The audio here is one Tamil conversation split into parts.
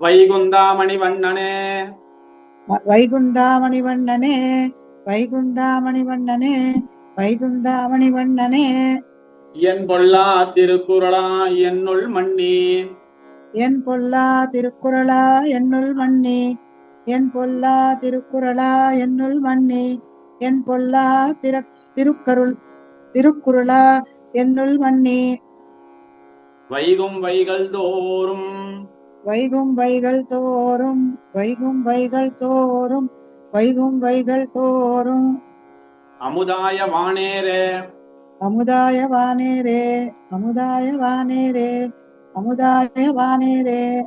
வைகுந்தாமணி வண்ணனே வைகுந்தாமணி வண்ணனே வைகுந்தாமணி வண்ணனே வைகுந்தாமணி வண்ணனே என் பொல்லா திருக்குறளா என்னுள் மண்ணி என் பொல்லா திருக்குறளா என்னுள் மண்ணி என் பொல்லா திருக்குறளா என்னுள் மண்ணி என் பொல்லா திரு திருக்கருள் திருக்குறளா என்னுள் மண்ணி வைகும் வைகள் தோறும் வைகும் வைகள் தோறும் வைகும் வைகள் தோறும் வைகும் வைகள் தோறும். அமுதாய வானேரே. அமுதாய வானேரே அமுதாய வானேரே அமுதாய வானேரே.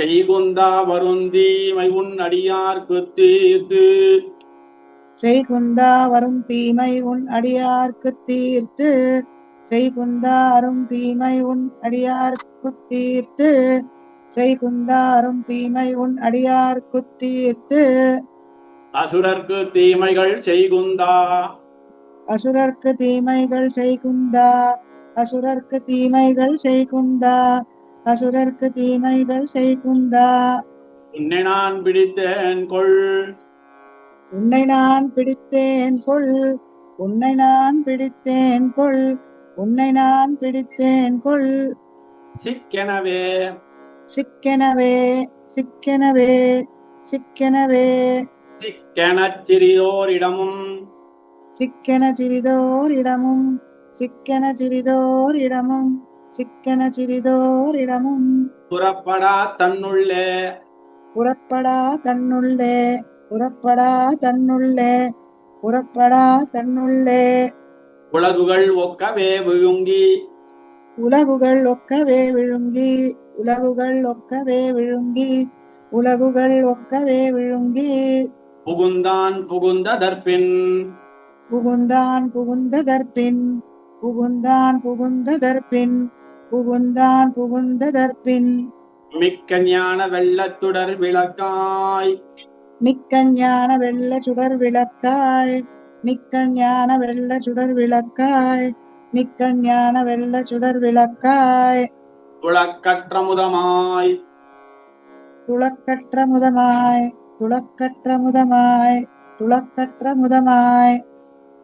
செய்குந்தா வருந்தீமை உன் அடியார்க்கு தீர்த்து. செய்குந்தா வரும் தீமை உன் அடியார்க்கு தீர்த்து. செய்குந்தா அரும் தீமை உன் அடியார்க்கு தீர்த்து. செய்குந்தா அரும் தீமை உன் அடியார்க்கு தீர்த்து அசுரர்க்கு தீமைகள் செய்குந்தா அசுரர்க்கு தீமைகள் செய்குந்தா அசுரர்க்கு தீமைகள் செய்குந்தா அசுரர்க்கு தீமைகள் செய்குந்தா உன்னை நான் பிடித்தேன் கொள். உன்னை நான் பிடித்தேன் கொள். உன்னை நான் பிடித்தேன் கொள். உன்னை நான் பிடித்தேன் கொள். சிக்கெனவே சிக்கெனவே சிக்கெனவே சிக்கெனவே. சிக்கெனச் சிறியோரிடமும் சிக்கென சிறிதோர் இடமும் சிக்கென சிறிதோர் இடமும் சிக்கென சிறிதோர் இடமும் புறப்படா தன்னுள்ளே. புறப்படா தன்னுள்ளே. புறப்படா தன்னுள்ளே. புறப்படா தன்னுள்ளே. உலகுகள் ஒக்கவே விழுங்கி. உலகுகள் ஒக்கவே விழுங்கி. உலகுகள் ஒக்கவே விழுங்கி உலகுகள் ஒக்கவே விழுங்கி. புகுந்தான் புகுந்ததற்பின். புகுந்தான் புகுந்ததற்பின் புகுந்தான் புகுந்ததற்பின் புகுந்தான் புகுந்ததற்பின். மிக்க ஞான வெள்ளத்துடர் விளக்காய். மிக்க ஞான வெள்ள சுடர் விளக்காய் மிக்க ஞான வெள்ள சுடர் விளக்காய் மிக்க ஞான வெள்ள சுடர் விளக்காய். துளக்கற்ற முதமாய் துளக்கற்ற முதமாய் துளக்கற்ற முதமாய் துளக்கற்ற முதமாய்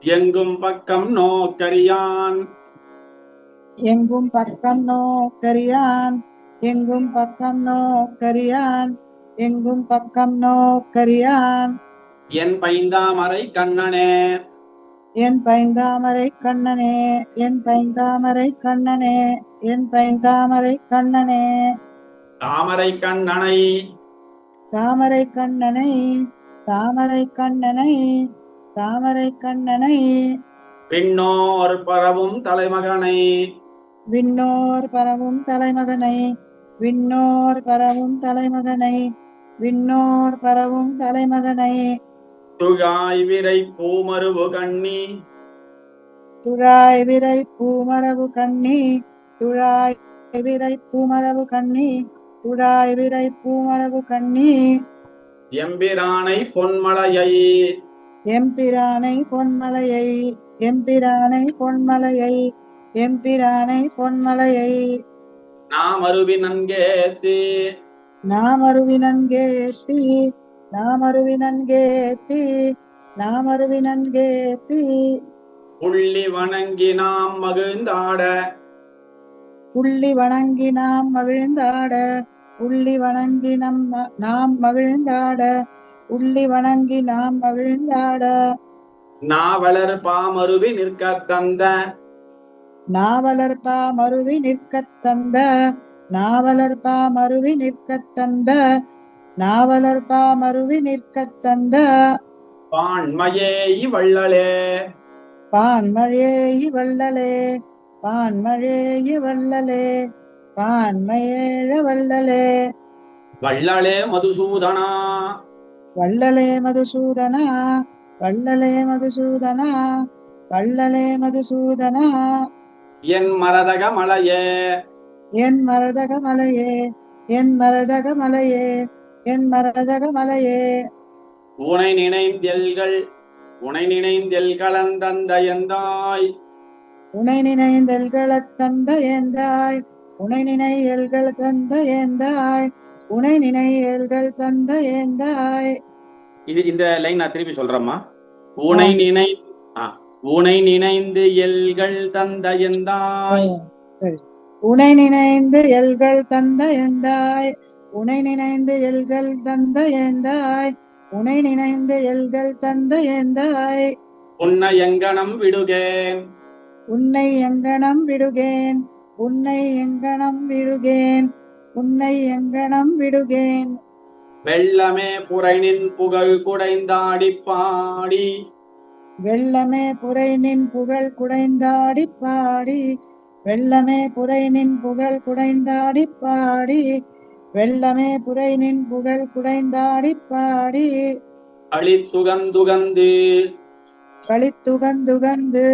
எங்கும் பக்கம் நோக்கரியான் எங்கும் பக்கம் நோக்கரியான் எங்கும் பக்கம் நோக்கரியான் எங்கும் பக்கம் நோக்கரியான் என் பைந்தாமரை கண்ணனே. என் பைந்தாமரை கண்ணனே என் பைந்தாமரை கண்ணனே என் பைந்தாமரை கண்ணனே. தாமரை கண்ணனை. தாமரை கண்ணனை தாமரை கண்ணனை தாமரை கண்ணனை. பின்னோர் பரவும் தலைமகனை. விண்ணோர் பரவும் தலைமகனை விண்ணோர் பரவும் தலைமகனை விண்ணோர் பரவும் தலைமகனை. துகாய் விரை பூமருவு கண்ணி. துழாய் விரை பூமரவு கண்ணி. துழாய் விரை பூமரவு கண்ணி. துழாய் விரை பூமரவு கண்ணி. எம்பிரானை பொன்மலையை. எம்பிரானை பொன்மலையை. எம்பிரானை பொன்மலையை. எம்பிரானை பொன்மலையை. நாமருவி நன்கேத்தி. நாமருவினன்கேத்தி நாமருவினன்கேத்தி நாமருவினன்கேத்தி புள்ளி வணங்கி நாம் மகிழ்ந்தாட புள்ளி வணங்கி நாம் மகிழ்ந்தாட உள்ளி வணங்கி நம் நாம் மகிழ்ந்தாட உள்ளி வணங்கி நாம் மகிழ்ந்தாட நாவலர் பாமருவி நிற்க தந்த நாவலர் பா மருவி நிற்கத் தந்த நாவலர் பா மருவி நிற்கத் தந்த நாவலர் பா மருவி நிற்கத் தந்த. பான்மையே வள்ளலே பான்மழேயி வள்ளலே பான்மழேயி வள்ளலே பான்மயேழ வள்ளலே. வள்ளலே மதுசூதனா. வள்ளலே மதுசூதனா. வள்ளலே மதுசூதனா. வள்ளலே மதுசூதனா. என் மரதக மலையே. என் மரதக மலையே. என் மரதக மலையே. என் மரதக மலையே. உனை நினைந்தெல்கள் உனை நினைந்தெல் கலந்தந்த எந்தாய்? உனை நினைந்தல்களத் தந்த ஏந்தாய் உனை நினையல்கள் தந்த ஏந்தாய் உனை நினையல்கள் தந்த ஏந்தாய் இது இந்த லைன் நான் திருப்பி சொல்றேம்மா. உனை நினை உனை நினைந்து எல்கள் தந்த எந்தாய்? உனை நினைந்து எல்கள் தந்த எந்தாய்? உனை நினைந்து எல்கள் தந்த ஏந்தாய். உனை நினைந்து எல்கள் தந்த ஏந்தாய். உன்னை எங்கனம் விடுகேன். உன்னை எங்கனம் விடுகேன். உன்னை எங்கனம் விடுகேன். உன்னை எங்கனம் விடுகேன். வெள்ளமே புரைனின் புகழ் குடைந்தாடி பாடி. வெள்ளமே புரை நின் புகழ் குடைந்தாடி பாடி. வெள்ளமே புரை நின் புகழ் குடைந்தாடி பாடி. வெள்ளமே புரை நின் புகழ் குடைந்தாடி பாடி. அழித்துகந்துகந்து களித்துகந்துகந்து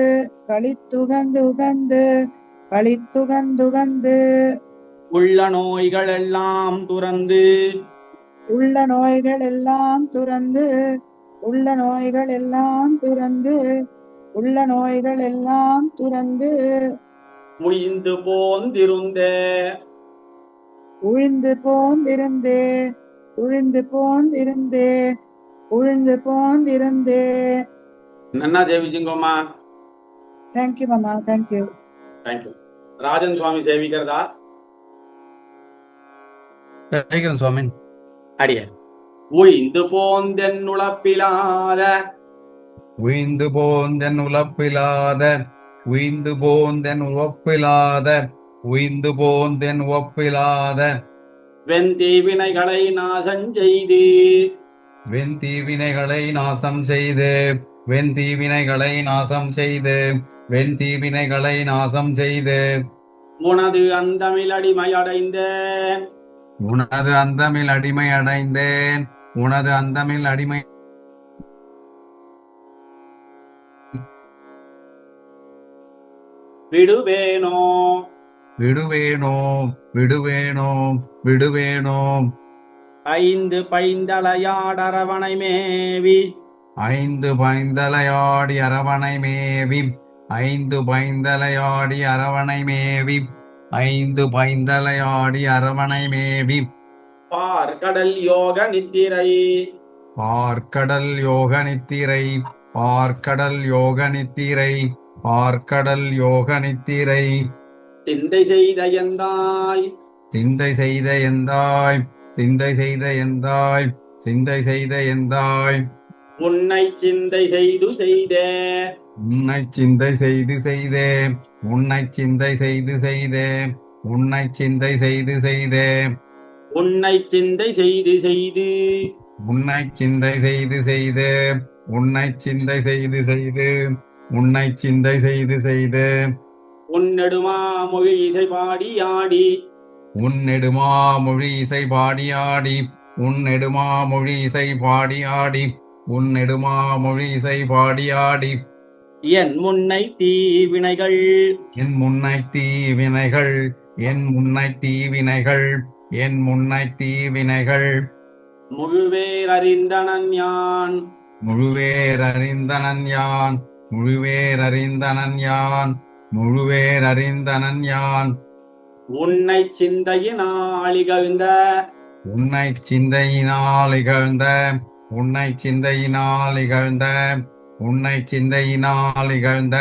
களித்துகந்துகந்து களித்துகந்துகந்து. உள்ள நோய்கள் எல்லாம் துறந்து. உள்ள நோய்கள் எல்லாம் துறந்து உள்ள நோய்கள் எல்லாம் துறந்து உள்ள நோய்கள் எல்லாம் துறந்து. முழிந்து போந்திருந்தே. உழிந்து போந்திருந்தே உழிந்து போந்திருந்தே உழிந்து போந்திருந்தே. நன்னா ஜெயிச்சிங்கோமா தேங்க்யூ மாமா thank you thank you Rajan Swami சேவிக்கிறதா Jayakiran Swami. அடிய. உய்ந்து போந்தென் உழப்பிலாத. உய்ந்து போந்தென் உழப்பிலாத. உய்ந்து போந்தென் உவப்பிலாத உய்ந்து போந்தென் உவப்பிலாத வெந்தி வினைகளை நாசஞ்செய்து வெண் தீவினைகளை நாசம் செய்து. வெண் தீவினைகளை நாசம் செய்து. வெண் தீவினைகளை நாசம் செய்து. உனது அந்தமிழ் அடிமையடைந்தேன். உனது அந்தமில் அடிமை அடைந்தேன் உனது அந்தமில் அடிமை விடுவேனோ? விடுவேனோ விடுவேனோ விடுவேனோ. ஐந்து பைந்தளையாடரவணை மேவி ஐந்து பைந்தலையாடி அரவணை மேவி ஐந்து பைந்தலையாடி அரவணை மேவி ஐந்து பைந்தலையாடி அரவணை மேவி பார்க்கடல் யோக நித்திரை. பார்க்கடல் யோக நித்திரை. பார்க்கடல் யோக நித்திரை. பார்க்கடல் யோக நித்திரை. சிந்தை செய்த எந்தாய் சிந்தை செய்த எந்தாய் சிந்தை செய்த எந்தாய் சிந்தை செய்த எந்தாய் உன்னை சிந்தை செய்து செய்தே. உன்னை சிந்தை செய்து செய்தே உன்னை சிந்தை செய்து செய்தே உன்னை சிந்தை செய்து செய்தே. உன்னை சிந்தை செய்து செய்து. உன்னை சிந்தை செய்து செய்து உன்னை சிந்தை செய்து செய்து உன்னை சிந்தை செய்து செய்து. உன்னெடுமா மொழி இசை பாடி ஆடி. உன்னெடுமா மொழி இசை பாடியாடி உன்னெடுமா மொழி இசை பாடியாடி உன்னெடுமா மொழி இசை பாடியாடி என் முன்னை தீவினைகள் என் முன்னை தீவினைகள் என் முன்னை தீவினைகள் என் முன்னை தீவினைகள் முழுவேர் அறிந்தனன் யான். முழுவேர் அறிந்தனன் யான். முழுவேர் அறிந்தனன் யான். முழுவேர் அறிந்தனன் யான் உன்னை சிந்தையினால் இகழ்ந்த உன்னை சிந்தையினால் இகழ்ந்த உன்னை சிந்தையினால் இகழ்ந்த உன்னை சிந்தையினால் இகழ்ந்த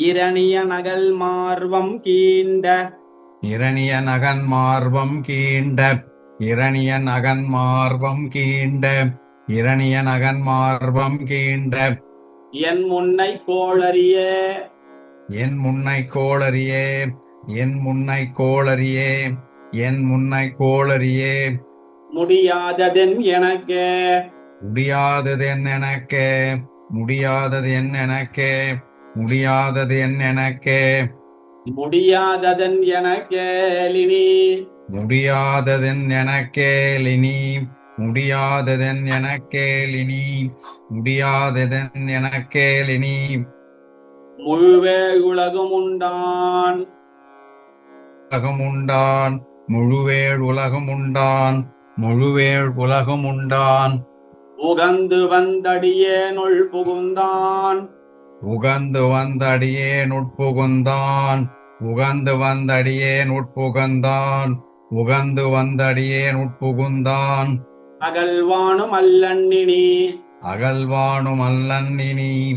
இரணிய நகல் மார்வம் கீண்ட இரணிய நகன் மார்பம் கீண்ட இரணிய நகன் மார்பம் கீண்ட இரணிய நகன் மார்பம் கீண்ட. என் முன்னை கோளறிய என் முன்னை கோளறியே என் முன்னை கோளறியே என் முன்னை கோளறியே. முடியாததென் எனக்கு. முடியாதது என் எனக்கே முடியாதது என் எனக்கே முடியாதது என் எனக்கே. முடியாததன் எனக்கேலினி முடியாததென் எனக்கேலினி முடியாததென் எனக்கேலினி முடியாததென் எனக்கேலினி முழுவே உலகும் உண்டான் உலகம் உண்டான் முழுவேழ் உலகம் உண்டான் முழுவேழ் உலகம் உண்டான் உகந்து வந்தடியேனுள் புகுந்தான் உகந்து வந்தடியே நுட்புகுந்தான். உகந்து வந்தடியே நுட்புகந்தான். உகந்து வந்தடியேன் உட்புகுந்தான் அகல்வானும் அல்லன்னினி. அகல்வானும் அல்லன்னினி.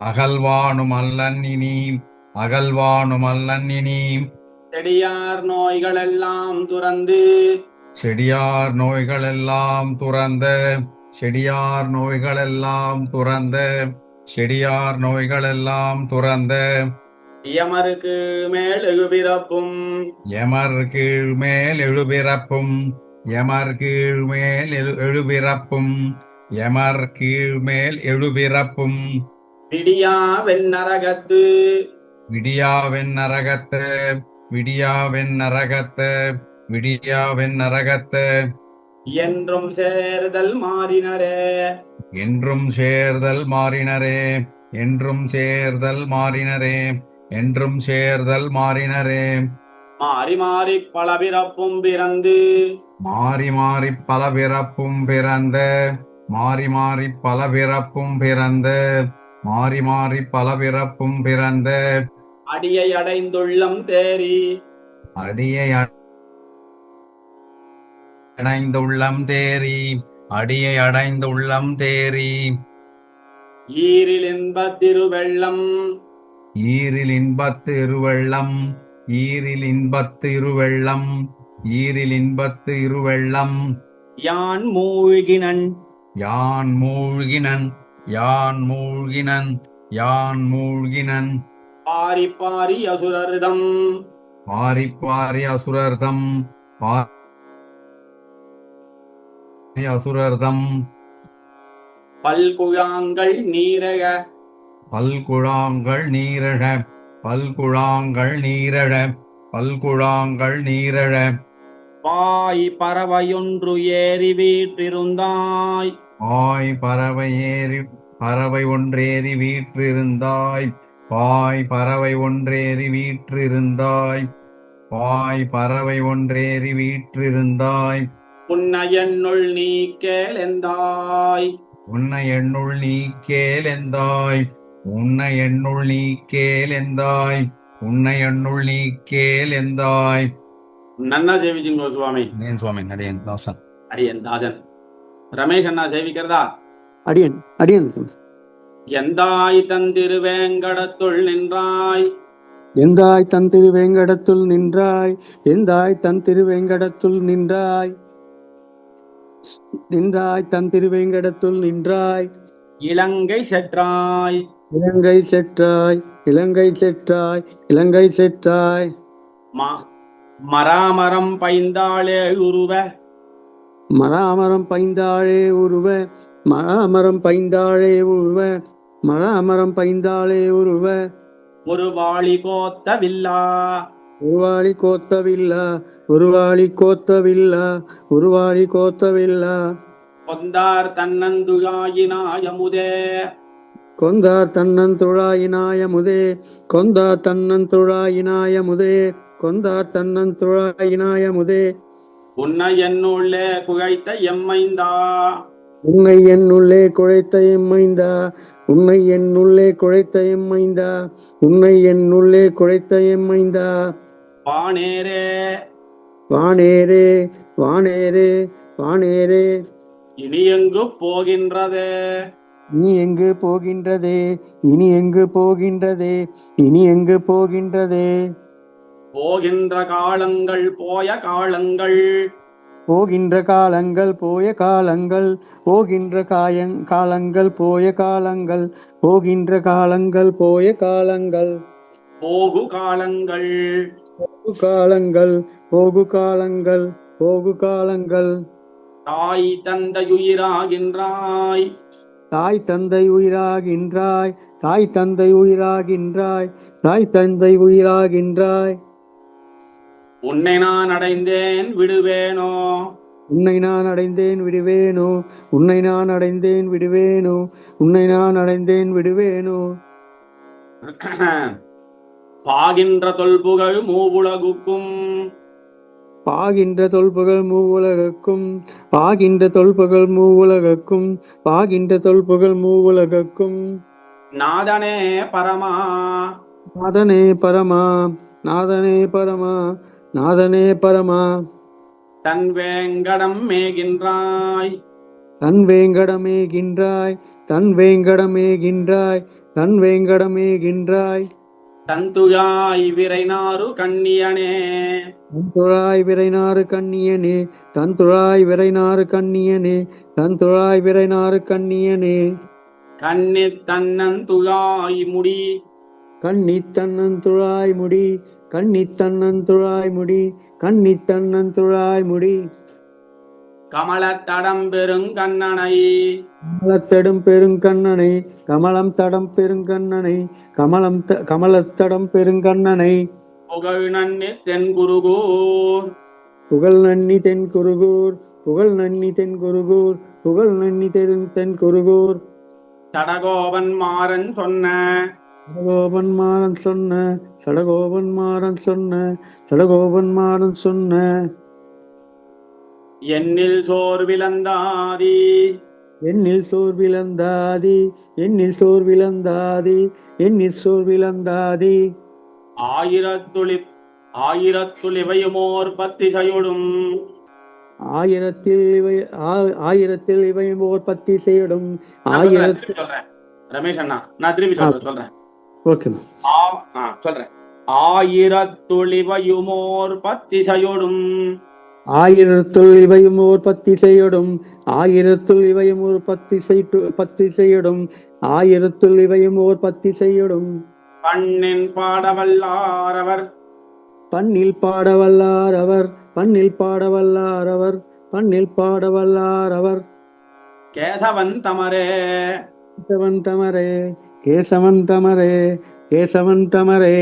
அகல்வானும் அல்லன்னினி அகல்வானும் அல்லன்னினி செடியார் நோய்களெல்லாம் துறந்து. செடியார் நோய்களெல்லாம் துறந்த. செடியார் நோய்களெல்லாம் துறந்த. செடியார் நோய்களெல்லாம் துறந்த. யமருக்கு மேலெழு பிறப்பும். எமர் கீழ் மேல் எழுபிறப்பும் எமர் கீழ் மேல் எழு- எழுபிறப்பும் எமர் கீழ் மேல் எழுபிறப்பும் விடியா வெண்ணரகத்து விடியாவென் நரகத்த விடியாவென் நரகத்த விடியாவென் நரகத்த என்றும் சேர்தல் மாறினரே. என்றும் சேர்தல் மாறினரே என்றும் சேர்தல் மாறினரே என்றும் சேர்தல் மாறினரே. மாறி மாறி பல பிறப்பும் பிறந்து. மாறி மாறி பல பிறப்பும் பிறந்த மாறி மாறி பல பிறப்பும் பிறந்த. மாறி மாறி பல பிறப்பும் பிறந்த அடியை அடைந்துள்ளம் தேறி. அடியை அடைந்துள்ளம் தேரி அடியை அடைந்துள்ளம் தேரி ஈரில் இன்பத் திருவெள்ளம். ஈரில் இன்பத்து இருவெள்ளம் ஈரில் இன்பத்து இருவெள்ளம் ஈரில் இன்பத்து இருவெள்ளம் யான் மூழ்கினன். யான் மூழ்கினன். யான் மூழ்கினன் யான் மூழ்கினன்? பாரி பாரி அசுரர்தம். பாரி பாரி அசுரர்தம். பாரி அசுரர்தம். பல்குழாங்கள் நீரக பல்குழாங்கள் நீரழ. பல்குழாங்கள் நீரழ. பல்குழாங்கள் நீரழ. பாய் பறவையொன்று ஏறி வீற்றிருந்தாய். பாய் பறவை ஏறி பறவை ஒன்றேறி வீற்றிருந்தாய். பாய் பறவை ஒன்றேறி வீற்றிருந்தாய். பாய் பறவை ஒன்றேறி வீற்றிருந்தாய். உன்னை என்னுள் நீ கேளெந்தாய். உன்னை எண்ணுள் நீ கேலெந்தாய் உன்னை எண்ணுள் நீ கேலெந்தாய் உன்னை எண்ணுள் நீ கேலெந்தாய் நன்னா சேவிச்சுங்கோ சுவாமி சுவாமி நடையன் தாசன். அடியன் தாசன். ரமேஷ் அண்ணா சேவிக்கிறதா? அடியன் அடியன் எந்தாய் தந்திருவேங்கடத்துள் நின்றாய்? எந்தாய் தன் திருவேங்கடத்துள் நின்றாய்? எந்தாய் தன் திருவேங்கடத்துள் நின்றாய்? நின்றாய் தன் திருவேங்கடத்துள் நின்றாய்? இலங்கை செற்றாய். இலங்கை செற்றாய் இலங்கை செற்றாய் இலங்கை செற்றாய். ம- மராமரம் பைந்தாளே உருவ மராமரம் பைந்தாழே உருவ மராமரம் பைந்தாழே உருவ மராமரம் பைந்தாழே உருவ. ஒரு வாளி கோத்த வில்லா உருவாளி கோத்தவில்லா உருவாளி கோத்தவில்லா உருவாளி கோத்தவில்லா. கொந்தார் தன்னந்துழாயினாயமுதே. கொந்தார் தன்னன் துழாயினாயமுதே கொந்தார் தன்னன் துழாயினாயமுதே கொந்தார் தன்னன் துழாயினாயமுதே உன்னை என்னுள்ளே குழைத்த எம்மைந்தா. உன்னை என்னுள்ளே குழைத்த எம்மைந்தா. உன்னை என்னுள்ளே குழைத்த எம்மைந்தா. உன்னை என்னுள்ளே குழைத்த எம்மைந்தா. வானேரே. வானேரே வானேரே வானேரே. இனி எங்கு போகின்றதே? இனி எங்கு போகின்றதே? இனி எங்கு போகின்றதே? இனி எங்கு போகின்றதே? போகின்ற காலங்கள் போய காலங்கள். போகின்ற காலங்கள் போய காலங்கள் போகின்ற காயங் காலங்கள் போய காலங்கள் போகின்ற காலங்கள் போய காலங்கள். போகு காலங்கள். போகு காலங்கள் போகு காலங்கள் போகு காலங்கள். தாய் தந்தையுயிராகின்றாய். தாய் தந்தை உயிராகின்றாய் தாய் தந்தை உயிராகின்றாய் தாய் தந்தை உயிராகின்றாய் உன்னை நான் அடைந்தேன் விடுவேனோ? உன்னை நான் அடைந்தேன் விடுவேனோ? உன்னை நான் அடைந்தேன் விடுவேனோ? உன்னை நான் அடைந்தேன் விடுவேனோ? பாகின்ற தொல்புகழ் மூவுலகுக்கும். பாகின்ற தொல்புகள் மூவுலகக்கும். பாகின்ற தொல்புகள் மூவுலகக்கும். பாகின்ற தொல்புகள் மூவுலகக்கும். நாதனே பரமா. நாதனே பரமா. நாதனே பரமா. நாதனே பரமா. தன் வேங்கடம் மேகின்றாய். தன் வேங்கடமேகின்றாய் தன் வேங்கடமேகின்றாய் தன் வேங்கடமேகின்றாய் தந்துழாய் விரைநாறு கண்ணியனே. தன் துழாய் விரைநாறு கண்ணியனே தன் துழாய் விரைநாறு கண்ணியனே தன் துழாய் விரைநாறு கண்ணியனே. கண்ணி தன்னன் துழாய் முடி. கண்ணி தன்னன் துழாய் முடி கண்ணி தன்னன் துழாய் முடி கண்ணி தன்னன் துழாய் முடி. கமலத்தடம் பெருங்கண்ணனை கமலத்தடம் பெருங்கண்ணனை கமலம் தடம் பெருங்கண்ணனை கமலம் கமலத்தடம் பெருங்கண்ணனை புகழ் நன்னி தென்குருகூர். புகழ் நன்னி தென் குருகூர் புகழ் நன்னி தென் குருகூர் புகழ் நன்னி தென் தென் குருகூர் தடகோபன் மாறன் சொன்ன சடகோபன் மாறன் சொன்ன சடகோபன் மாறன் சொன்ன சடகோபன் மாறன் சொன்ன. எண்ணில் சோர் விளந்தாதி. எண்ணில் சோர் விளந்தாதி எண்ணில் சோர் விளந்தாதி எண்ணில் சோர் விளந்தாதி. ஆயிரத்துளி ஆயிரத்துளிவையுமோர் பத்திசையொடும். ஆயிரத்தில் இவை ஆயிரத்தில் இவையும் ஓர் பத்தி செய்யிடும் ஆயிரத்தில் ரமேஷ் அண்ணா நான் திருப்பி சொல்றேன். சொல்றேன் ஆயிரத்துளிவையுமோர் பத்திசையொடும் ஆயிரத்துள் இவையும் ஓர் பத்தி செய்யிடும் ஆயிரத்துள் இவையும் ஒரு பத்தி செய்து பத்தி செய்யிடும் ஆயிரத்துள் இவையும் ஓர் பத்தி செய்யிடும் பண்ணின் பாடவல்லாரவர். பண்ணில் பாடவல்லார் அவர் பண்ணில் பாடவல்லார் அவர் பண்ணில் பாடவல்லார் அவர் கேசவன் தமரே. கேசவன் தமரே. கேசவன் தமரே கேசவன் தமரே.